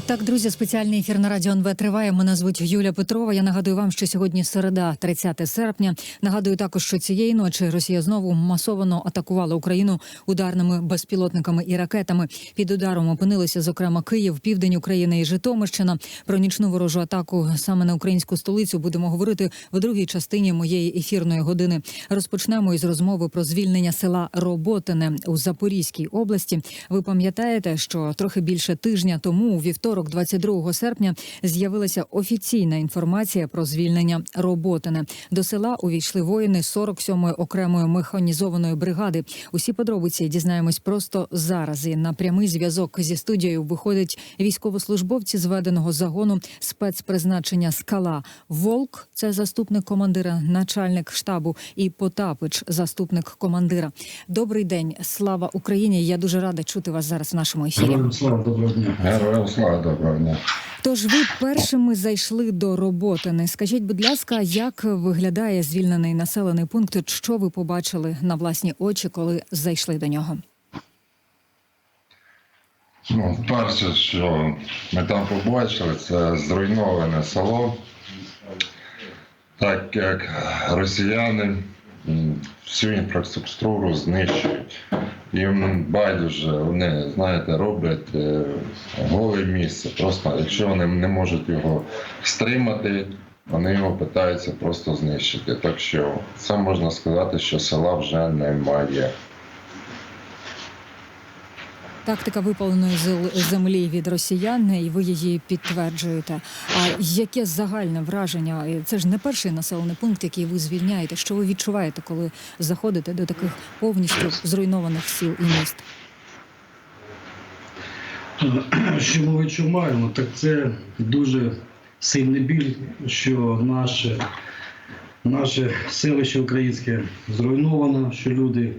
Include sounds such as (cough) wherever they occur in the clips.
Так, друзі, спеціальний ефір на радіо НВ триває. Мене звуть Юля Петрова. Я нагадую вам, що сьогодні середа, 30 серпня. Нагадую також, що цієї ночі Росія знову масово атакувала Україну ударними безпілотниками і ракетами. Під ударом опинилися, зокрема, Київ, південь України і Житомирщина. Про нічну ворожу атаку саме на українську столицю будемо говорити в другій частині моєї ефірної години. Розпочнемо із розмови про звільнення села Роботине у Запорізькій області. Ви пам'ятаєте, що трохи більше тижня тому, у вівторок, 22 серпня, з'явилася офіційна інформація про звільнення Роботине. До села увійшли воїни 47-ї окремої механізованої бригади. Усі подробиці дізнаємось просто зараз. І на прямий зв'язок зі студією виходять військовослужбовці зведеного загону спецпризначення Скала Волк, це заступник командира, начальник штабу, і Потапич, заступник командира. Добрий день, слава Україні! Я дуже рада чути вас зараз в нашому ефірі. Героям слава доброго дня. Героям слава доброго дня. Тож ви першими зайшли до роботи. Не Скажіть, будь ласка, як виглядає звільнений населений пункт? Що ви побачили на власні очі, коли зайшли до нього? Ну, перше, що ми там побачили, це зруйноване село. Так як росіяни всю інфраструктуру знищують. Їм байдуже, вони, знаєте, роблять е, голе місце. Просто якщо вони не можуть його стримати, вони його питаються просто знищити. Так що це можна сказати, що села вже немає. Тактика випаленої землі від росіян, і ви її підтверджуєте. А яке загальне враження? Це ж не перший населений пункт, який ви звільняєте. Що ви відчуваєте, коли заходите до таких повністю зруйнованих сіл і міст? Що ми відчуваємо, так це дуже сильний біль, що наше, наше селище українське зруйновано, що люди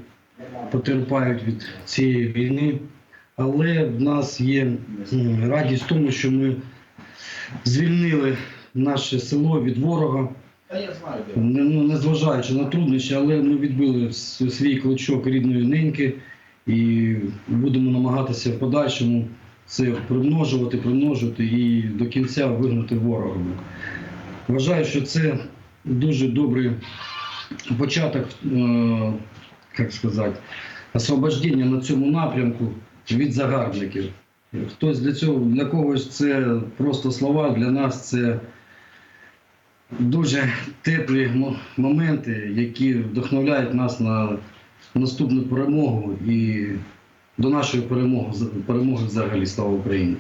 потерпають від цієї війни. Але в нас є радість в тому, що ми звільнили наше село від ворога. Не- Ну, незважаючи на труднощі, але ми відбили свій кличок рідної неньки і будемо намагатися в подальшому це примножувати, примножувати і до кінця вигнати ворога. Вважаю, що це дуже добрий початок, е, як сказати, освобождення на цьому напрямку від загарбників. Хтось для цього для когось це просто слова, для нас це дуже теплі моменти, які вдохновляють нас на наступну перемогу і до нашої перемоги, перемоги взагалі. Слава Україні!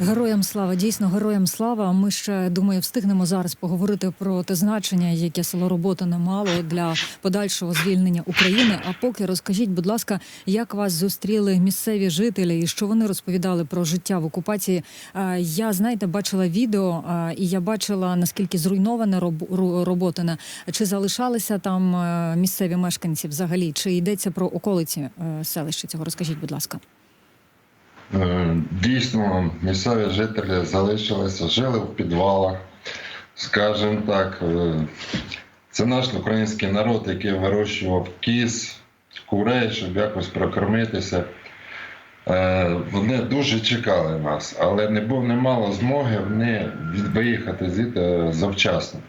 Героям слава, дійсно героям слава. Ми ще думаю, встигнемо зараз поговорити про те значення, яке село робота не мало для подальшого звільнення України. А поки розкажіть, будь ласка, як вас зустріли місцеві жителі і що вони розповідали про життя в окупації? Я знаєте, бачила відео, і я бачила наскільки зруйноване роб- роботине. Чи залишалися там е, місцеві мешканці взагалі? Чи йдеться про околиці е, селища цього? Розкажіть, будь ласка. Е, Дійсно, місцеві жителі залишилися, жили в підвалах. Скажімо так, е, це наш український народ, який вирощував кіз, курей, щоб якось прокормитися. Е, Вони дуже чекали нас, але не було не мало змоги вони виїхати звідти завчасно.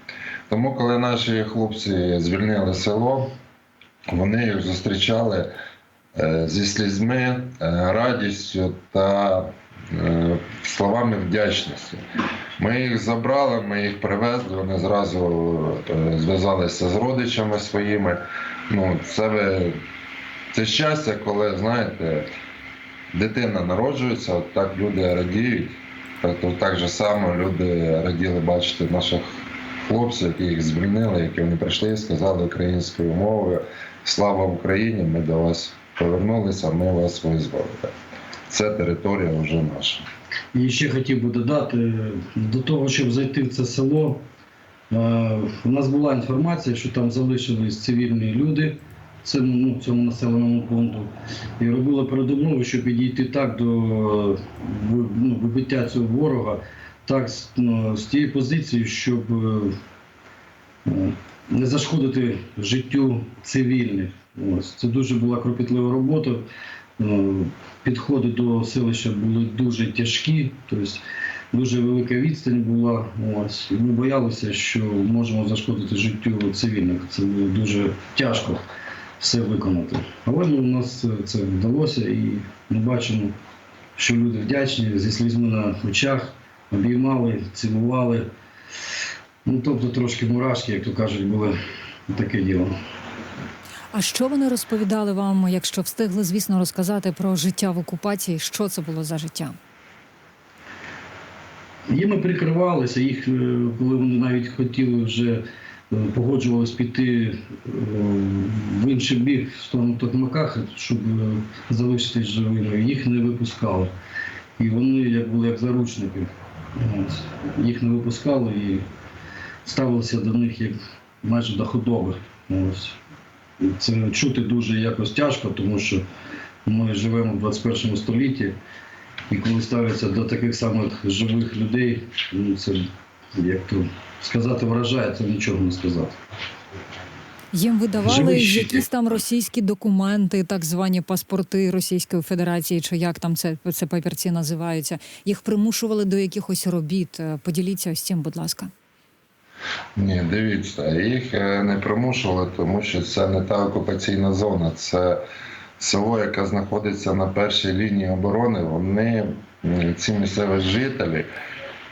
Тому, коли наші хлопці звільнили село, вони їх зустрічали зі слізьми, е, радістю та е, словами вдячності. Ми їх забрали, ми їх привезли, вони зразу е, зв'язалися з родичами своїми. Ну, це, ви- це щастя, коли, знаєте, дитина народжується, от так люди радіють. Тобто так же само люди раділи бачити наших хлопців, які їх звільнили, які вони прийшли і сказали українською мовою Слава Україні! Ми до вас повернулися, ми вас визволили. Це територія вже наша. І ще хотів би додати, до того, щоб зайти в це село, е, у нас була інформація, що там залишились цивільні люди цьому, ну, цьому населеному пункту. І робили передумови, щоб підійти так до ну, вибиття цього ворога, так ну, з тією позицією, щоб е, не зашкодити життю цивільних. Ось це дуже була кропітлива робота. Е, Підходи до селища були дуже тяжкі, тобто дуже велика відстань була. Ось ми боялися, що можемо зашкодити життю цивільних. Це було дуже тяжко все виконати. Але ну, у нас це вдалося, і ми бачимо, що люди вдячні зі слізьми на очах, обіймали, цілували. Ну, тобто трошки мурашки, як то кажуть, були таке діло. А що вони розповідали вам, якщо встигли, звісно, розказати про життя в окупації? Що це було за життя? Їми прикривалися, їх, е, коли вони навіть хотіли вже е, погоджувалися піти е, в інший бік в сторону Токмака, щоб залишитись живими, їх не випускали. І вони як були як заручники. Їх не випускали і ставилися до них як майже до худоби. Ось. Це чути дуже якось тяжко, тому що ми живемо в 21 столітті. І коли ставляться до таких самих живих людей, ну це як то сказати вражає, це нічого не сказати. Їм видавали Живий щит. якісь там російські документи, так звані паспорти Російської Федерації, чи як там це, це папірці називаються. Їх примушували до якихось робіт. Е, Поділіться ось цим, будь ласка. Ні, дивіться, їх е, не примушували, тому що це не та окупаційна зона, це село, яке знаходиться на першій лінії оборони. Вони, ці місцеві жителі,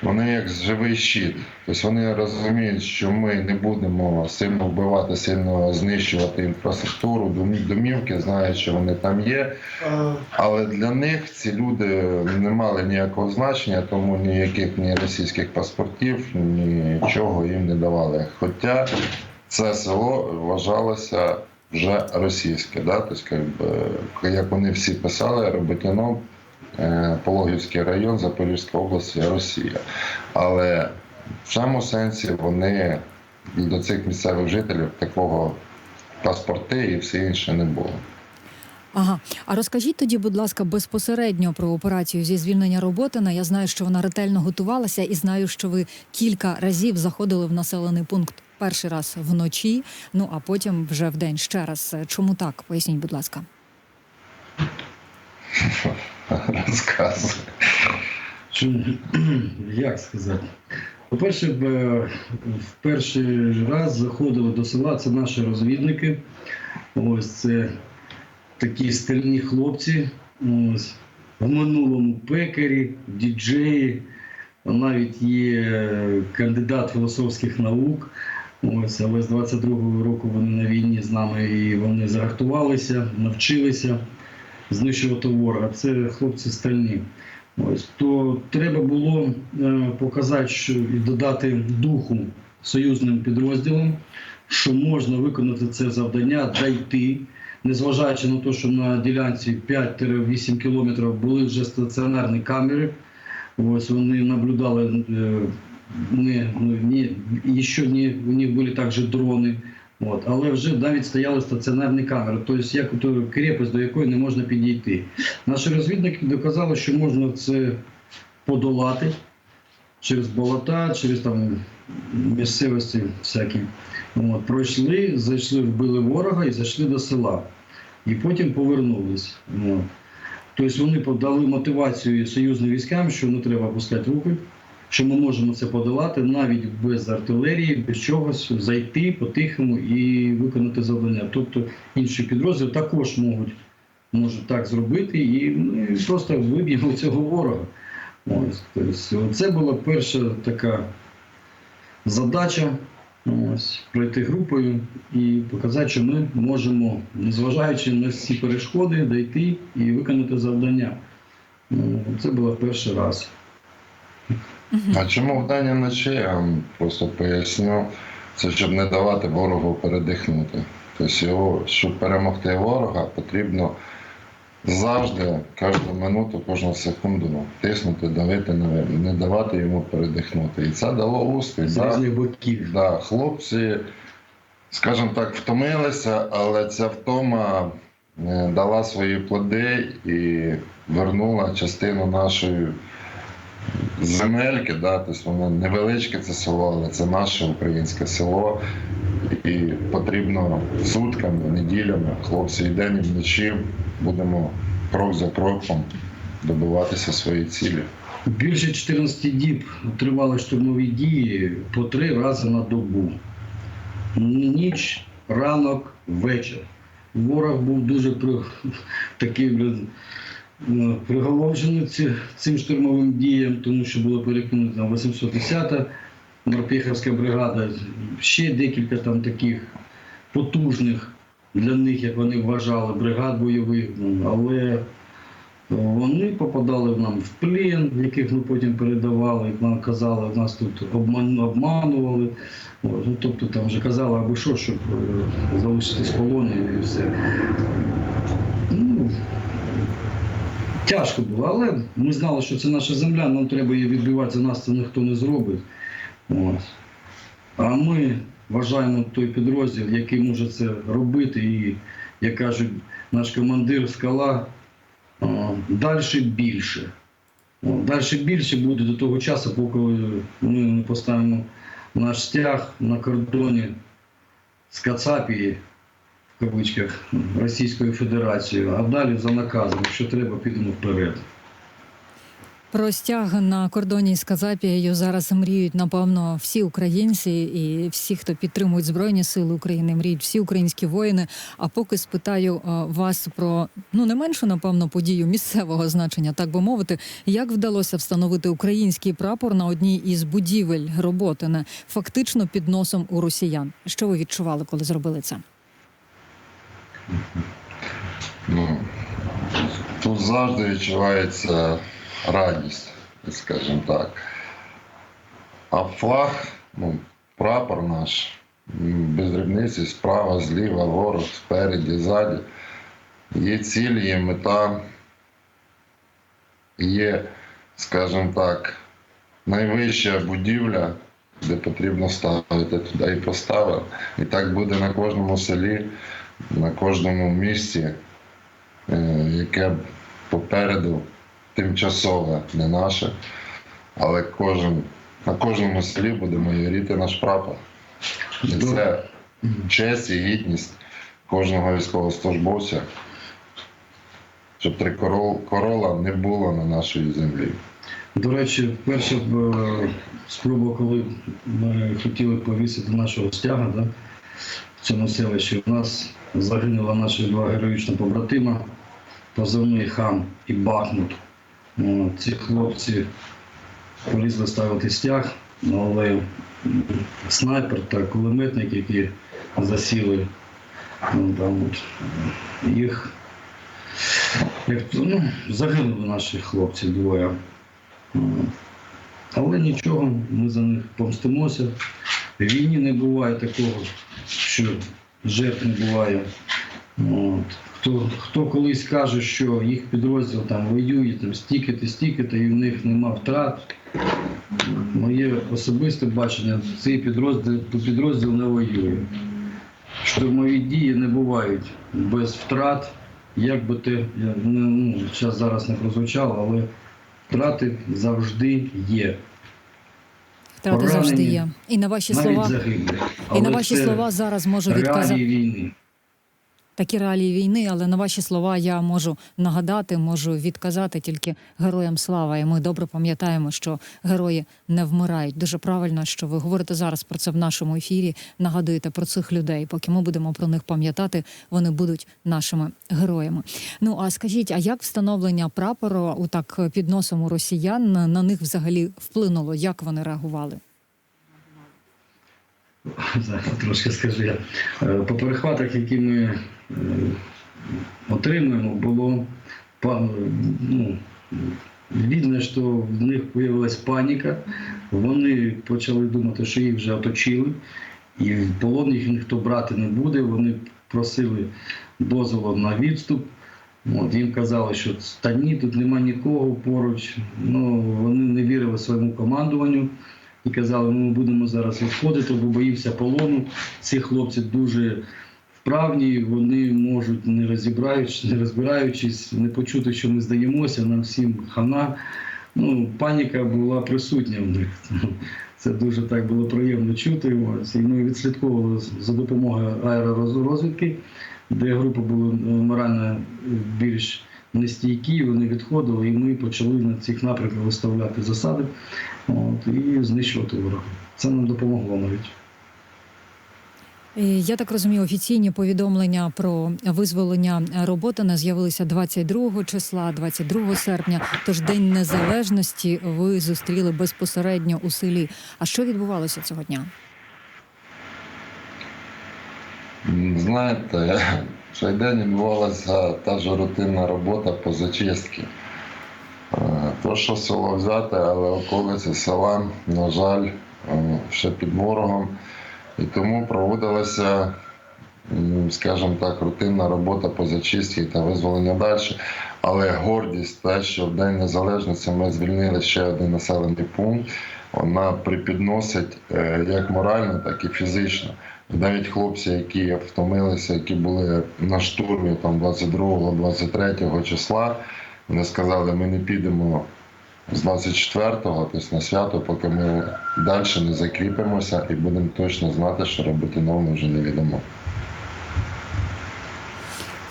вони як живий щит. Тобто вони розуміють, що ми не будемо сильно вбивати, сильно знищувати інфраструктуру, домівки, знають, що вони там є. Але для них ці люди не мали ніякого значення, тому ніяких ні російських паспортів, нічого їм не давали. Хоча це село вважалося вже російське, да? тобто, як, вони всі писали, Роботяно, Пологівський район, Запорізька область, Росія. Але в цьому сенсі вони до цих місцевих жителів такого паспорти і все інше не було. Ага, а розкажіть тоді, будь ласка, безпосередньо про операцію зі звільнення Роботина. Я знаю, що вона ретельно готувалася, і знаю, що ви кілька разів заходили в населений пункт. Перший раз вночі, ну а потім вже вдень ще раз. Чому так? Поясніть, будь ласка. (laughs) Розказуй. Як сказати? По-перше, в перший раз заходили до села, це наші розвідники. Ось це такі стильні хлопці. Ось, в минулому пекарі, діджеї, навіть є кандидат філософських наук. Ось, але з 22-го року вони на війні з нами і вони загартувалися, навчилися знищувати ворога. Це хлопці стальні. Ось то треба було е, показати, що і додати духу союзним підрозділам, що можна виконати це завдання, дійти, незважаючи на те, що на ділянці 5-8 кілометрів були вже стаціонарні камери. Ось вони наблюдали е, не, ну, не, і ще не, у них були також дрони. От, але вже навіть стояли стаціонарні камери, тобто як ото крепость, до якої не можна підійти. Наші розвідники доказали, що можна це подолати через болота, через там місцевості всякі. От, пройшли, зайшли, вбили ворога і зайшли до села. І потім повернулись. От. Тобто вони подали мотивацію союзним військам, що не треба пускати руки, що ми можемо це подолати навіть без артилерії, без чогось, зайти по-тихому і виконати завдання. Тобто інші підрозділи також можуть, можуть так зробити, і ми просто виб'ємо цього ворога. Ось, тобто, це була перша така задача. Ось, пройти групою і показати, що ми можемо, незважаючи на всі перешкоди, дійти і виконати завдання. Ну, Це було перший раз. А чому в дані вночі, я вам просто поясню, це щоб не давати ворогу передихнути. Тобто, його, щоб перемогти ворога, потрібно завжди, кожну минуту, кожну секунду тиснути, давити не давати йому передихнути. І це дало успіх. З да? різних боків. Да, хлопці, скажімо так, втомилися, але ця втома е, дала свої плоди і вернула частину нашої земельки. Да, тобто воно невеличке це село, але це наше українське село. І потрібно сутками, неділями, хлопці і день і вночі будемо крок за кроком добиватися своєї цілі. Більше 14 діб тривали штурмові дії по три рази на добу. Ніч, ранок, вечір. Ворог був дуже при... такий блін, приголомшений ці- цим штурмовим діям, тому що було перекинуто 810-та морпіхівська бригада, ще декілька там таких потужних для них, як вони вважали, бригад бойових, але вони попадали нам в плен, яких ми потім передавали, як нам казали, нас тут обманували. Ну, тобто там вже казали або що, щоб е, залишитись в полоні і все. Тяжко було, але ми знали, що це наша земля, нам треба її відбивати, за нас це ніхто не зробить. От. А ми вважаємо той підрозділ, який може це робити, і, як кажуть, наш командир скала далі більше. Далі більше буде до того часу, поки ми не поставимо наш стяг на кордоні з Кацапії, кавичках, Російською Федерацією, а далі за наказом, якщо треба, підемо вперед. Про стяг на кордоні з Казапією зараз мріють, напевно, всі українці і всі, хто підтримують Збройні Сили України, мріють всі українські воїни. А поки спитаю е, вас про ну не меншу, напевно, подію місцевого значення, так би мовити, як вдалося встановити український прапор на одній із будівель Роботине, фактично під носом у росіян. Що ви відчували, коли зробили це? Ну, тут завжди відчувається радість, скажімо так. А флаг, ну, прапор наш, без дрібниці, справа, зліва, ворог, спереді, ззаді. Є ціль, є мета, є, скажімо так, найвища будівля, де потрібно ставити туди і поставили. І так буде на кожному селі, на кожному місці, е, яке попереду тимчасове, не наше, але кожен, на кожному селі буде майоріти наш прапор. І це честь і гідність кожного військовослужбовця, щоб трикорол корола не було на нашій землі. До речі, перша е, спроба, коли ми хотіли повісити нашого стяга да, в цьому селищі, у нас загинули наші два героїчні побратима, позивний хан і Бахмут. Ці хлопці полізли ставити стяг, але снайпер та кулеметник, які засіли, ну, там, от, їх як, ну, загинули наші хлопці двоє. Але нічого, ми за них помстимося. В війні не буває такого, що жертв не буває. От. Хто, хто колись каже, що їх підрозділ там воює, там стільки-то, стільки-то, і в них нема втрат. Моє особисте бачення, цей підрозділ, підрозділ не воює. Штурмові дії не бувають без втрат. Як би те, ну, зараз, зараз не прозвучало, але втрати завжди є. Втрати Поранені. завжди є. І на ваші Навіть слова, загиблі. І на ваші слова зараз можу відказати. війни. такі реалії війни, але на ваші слова я можу нагадати, можу відказати тільки героям слава. І ми добре пам'ятаємо, що герої не вмирають. Дуже правильно, що ви говорите зараз про це в нашому ефірі. Нагадуєте про цих людей. Поки ми будемо про них пам'ятати, вони будуть нашими героями. Ну а скажіть, а як встановлення прапору у так під носом у росіян на них взагалі вплинуло? Як вони реагували? (laughs) Трошки скажу я. Е, По перехватах, які ми е, отримуємо, було ну, видно, що в них з'явилась паніка. Вони почали думати, що їх вже оточили, і в полон їх ніхто брати не буде. Вони просили дозволу на відступ. От, їм казали, що та ні, тут нема нікого поруч. Ну, вони не вірили своєму командуванню і казали, ну, ми будемо зараз відходити, бо боївся полону. Ці хлопці дуже вправні, вони можуть, не розібраючись, не розбираючись, не почути, що ми здаємося, нам всім хана. Ну, паніка була присутня в них. (laughs) Це дуже так було приємно чути. І ми відслідковували за допомогою аеророзвідки, де групи були е, морально більш нестійкі, вони відходили, і ми почали на цих напрямках виставляти засади от, і знищувати ворога. Це нам допомогло навіть. Я так розумію, офіційні повідомлення про визволення Роботина з'явилися 22 числа, 22 серпня. Тож День Незалежності ви зустріли безпосередньо у селі. А що відбувалося цього дня? Знаєте, цей день відбувалася та ж рутинна робота по зачистці. Е, То, що село взяте, але околиці села, на жаль, е, ще під ворогом. І тому проводилася, скажімо так, рутинна робота по зачистці та визволенню далі. Але гордість те, що в День Незалежності ми звільнили ще один населений пункт, вона припідносить е, як морально, так і фізично. Навіть хлопці, які втомилися, які були на штурмі там 22-23 числа, вони сказали, ми не підемо з 24-го, тобто на свято, поки ми далі не закріпимося і будемо точно знати, що робити нам вже не відомо.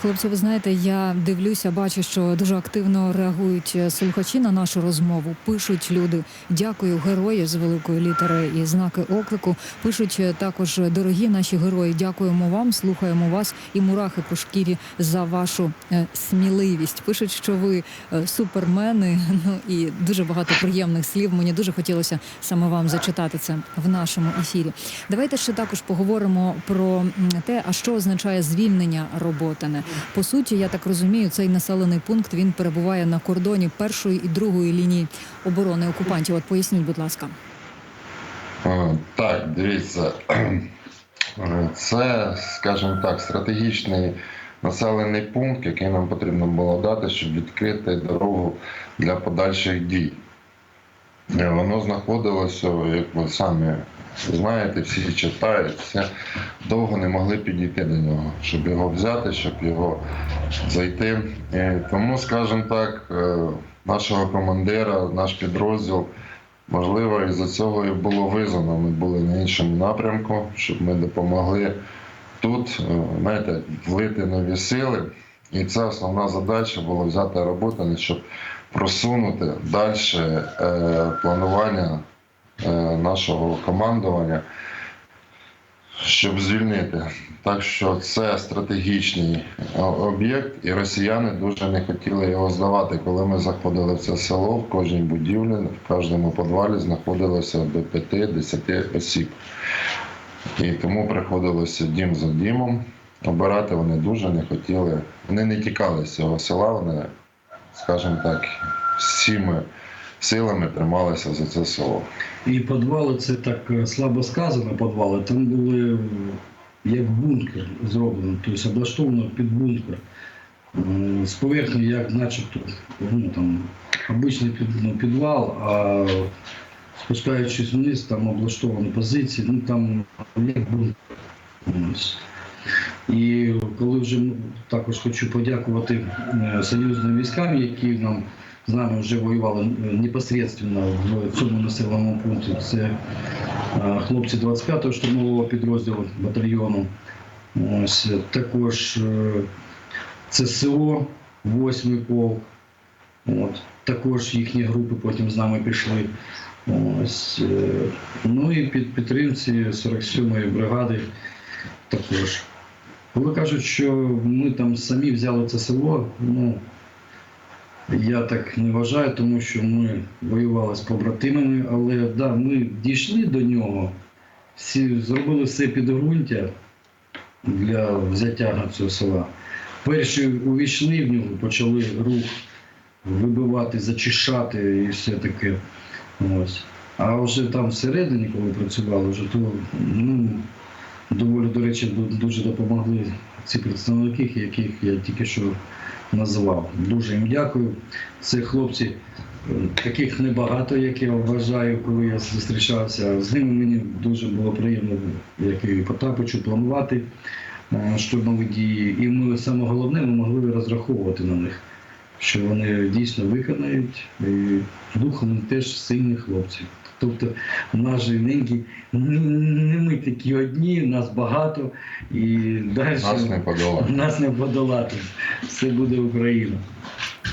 Хлопці, ви знаєте, я дивлюся, бачу, що дуже активно реагують е, слухачі на нашу розмову. Пишуть люди дякую, герої з великої літери і знаки оклику. Пишуть е, також дорогі наші герої. Дякуємо вам, слухаємо вас і мурахи по шкірі за вашу е, сміливість. Пишуть, що ви е, супермени. (laughs) Ну і дуже багато приємних слів. Мені дуже хотілося саме вам зачитати це в нашому ефірі. Давайте ще також поговоримо про те, а що означає звільнення Роботине. По суті, я так розумію, цей населений пункт він перебуває на кордоні першої і другої лінії оборони окупантів. От поясніть, будь ласка. Так, дивіться, (clears throat) це, скажімо так, стратегічний населений пункт, який нам потрібно було дати, щоб відкрити дорогу для подальших дій. Е, Воно знаходилося, як ви самі знаєте, всі читають, все довго не могли підійти до нього, щоб його взяти, щоб його зайти. Е, Тому, скажімо так, е, нашого командира, наш підрозділ. Можливо, із-за цього і було визнано. Ми були на іншому напрямку, щоб ми допомогли тут, е, знаєте, влити нові сили. І це основна задача була взяти роботу, щоб просунути далі планування нашого командування, щоб звільнити. Так що це стратегічний е, об'єкт, і росіяни дуже не хотіли його здавати. Коли ми заходили в це село, в кожній будівлі, в кожному підвалі знаходилося до 5-10 осіб. І тому приходилося дім за дімом. Обирати вони дуже не хотіли. Вони не тікали з цього села, вони, скажімо так, всіми силами трималися за це село. І підвали це так е, слабо сказано, підвали. Там були як бункер зроблено, тобто облаштовано під бункер. З поверхні, як начебто, ну, там, обичний ну, підвал, а спускаючись вниз, там облаштовані позиції, ну там як бункер. І коли вже ну, також хочу подякувати е, союзним військам, які нам з нами вже воювали е, непосредственно в цьому населеному пункті. Це е, хлопці 25-го штурмового підрозділу батальйону. Ось також е, ЦСО, 8-й полк. От. Також їхні групи потім з нами пішли. Ось. Ну і під підтримці 47-ї бригади також. Коли кажуть, що ми там самі взяли це село, ну я так не вважаю, тому що ми воювали з побратимами, але да, ми дійшли до нього, всі зробили все підґрунтя для взяття цього села. Перші увійшли в нього, почали рух вибивати, зачищати і все таке. Ось. А вже там всередині, коли працювали, вже то ну, доволі, до речі, дуже допомогли ці представники, яких я тільки що назвав. Дуже їм дякую. Це хлопці, е, таких небагато, як я вважаю, коли я зустрічався. З ними мені дуже було приємно, як і Потапичу, планувати е, штурмові дії. І ми саме головне, ми могли розраховувати на них, що вони дійсно виконають. І духом теж сильні хлопці. Тобто наші нинки не ми такі одні, нас багато і далі Нас не подолати. нас не подолати. Все буде Україна.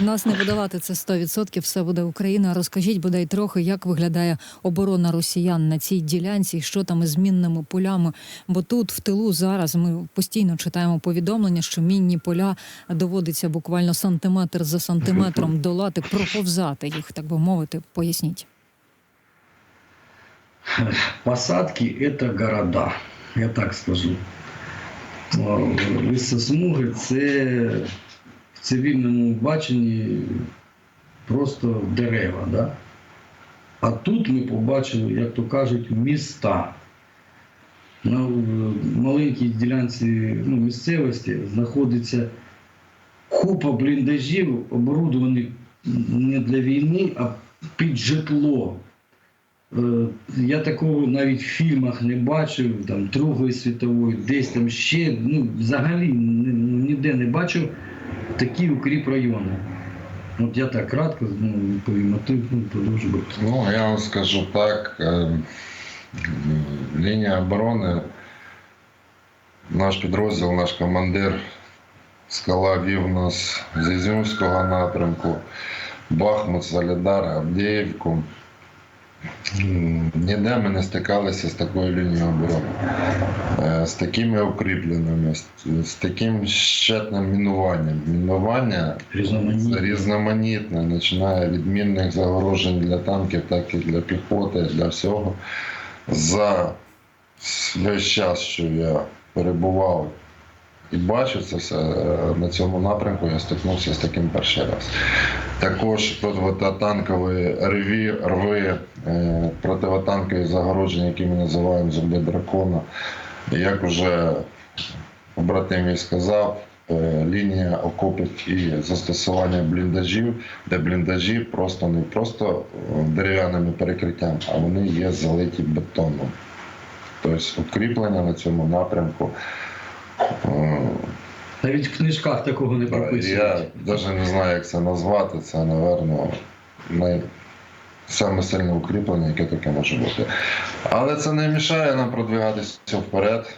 Нас не подолати це 100%, все буде Україна. Розкажіть бодай трохи, як виглядає оборона росіян на цій ділянці, що там із мінними полями. Бо тут в тилу зараз ми постійно читаємо повідомлення, що мінні поля доводиться буквально сантиметр за сантиметром долати, проповзати їх, так би мовити. Поясніть. (laughs) Посадки – это города, я так скажу. Лісосмуги – це в цивільному баченні просто дерева. Да? А тут ми побачили, як то кажуть, міста. На е, маленькій ділянці ну, місцевості знаходиться купа бліндажів, оборудованих не для війни, а під житло. Е, Я такого навіть в фільмах не бачив, там Другої світової, десь там ще, ну, взагалі ніде не бачив такі укріп райони. От я так кратко ну, відповім, а ти ну, продовжуй. Ну, я вам скажу так. е, Лінія оборони, наш підрозділ, наш командир Скала вів нас з Ізюмського напрямку, Бахмут, Солідар, Авдіївку. Ніде ми не стикалися з такою лінією оборони, е, з такими укріпленими, з, таким щетним мінуванням. Мінування Різноманітні. це різноманітне, починає від мінних загорожень для танків, так і для піхоти, для всього. За весь час, що я перебував і бачу це все е, на цьому напрямку, я стикнувся з таким перший раз. Також противотанкові рві, рви, е, противотанкові загородження, які ми називаємо зубли дракона. Як вже побратим мій сказав, е, лінія окопів і застосування бліндажів, де бліндажі просто не просто дерев'яними перекриттям, а вони є залиті бетоном. Тобто укріплення на цьому напрямку. Навіть в книжках такого не прописують. я навіть не знаю, як це назвати. Це, напевно, най... саме сильне укріплення, яке таке може бути. Але це не мішає нам продвигатися вперед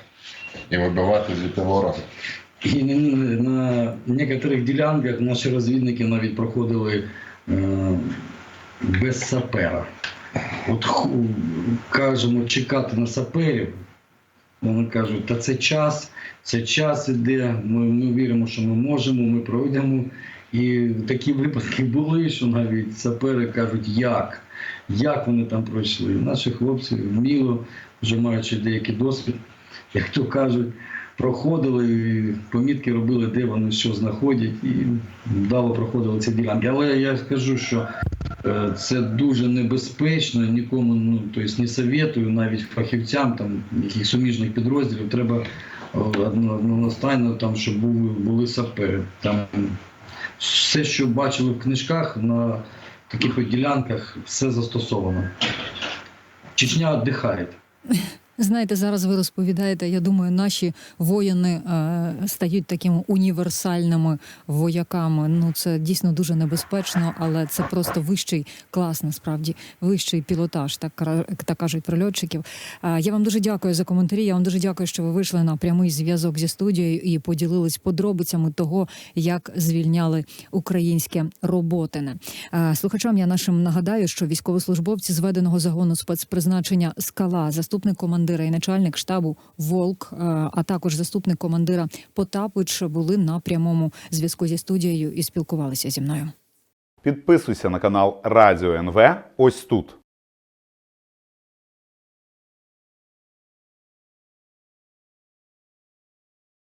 і вибивати звідти ворога. І на некоторих ділянках наші розвідники навіть проходили е, без сапера. От кажемо чекати на саперів. Вони кажуть, та це час, це час іде, ми, ми віримо, що ми можемо, ми пройдемо. І такі випадки були, що навіть сапери кажуть, як? Як вони там пройшли? Наші хлопці вміло, вже маючи деякий досвід, як то кажуть, проходили, помітки робили, де вони що знаходять, і вдало проходили ці ділянки. Але я скажу, що це дуже небезпечно, нікому ну, тобто не советую, навіть фахівцям там, яких суміжних підрозділів, треба е, одностайно, там, щоб були, були сапери. Там все, що бачили в книжках, на таких от ділянках, все застосовано. Чечня віддихає. Знаєте, зараз ви розповідаєте. Я думаю, наші воїни е, стають такими універсальними вояками. Ну це дійсно дуже небезпечно, але це просто вищий клас, насправді вищий пілотаж, так так кажуть про льотчиків. Е, я вам дуже дякую за коментарі. Я вам дуже дякую, що ви вийшли на прямий зв'язок зі студією і поділились подробицями того, як звільняли українське роботине. Е, Слухачам я нашим нагадаю, що військовослужбовці зведеного загону спецпризначення скала, заступник командира і начальник штабу Волк, е, а також заступник командира Потапич були на прямому зв'язку зі студією і спілкувалися зі мною. Підписуйся на канал Радіо НВ ось тут.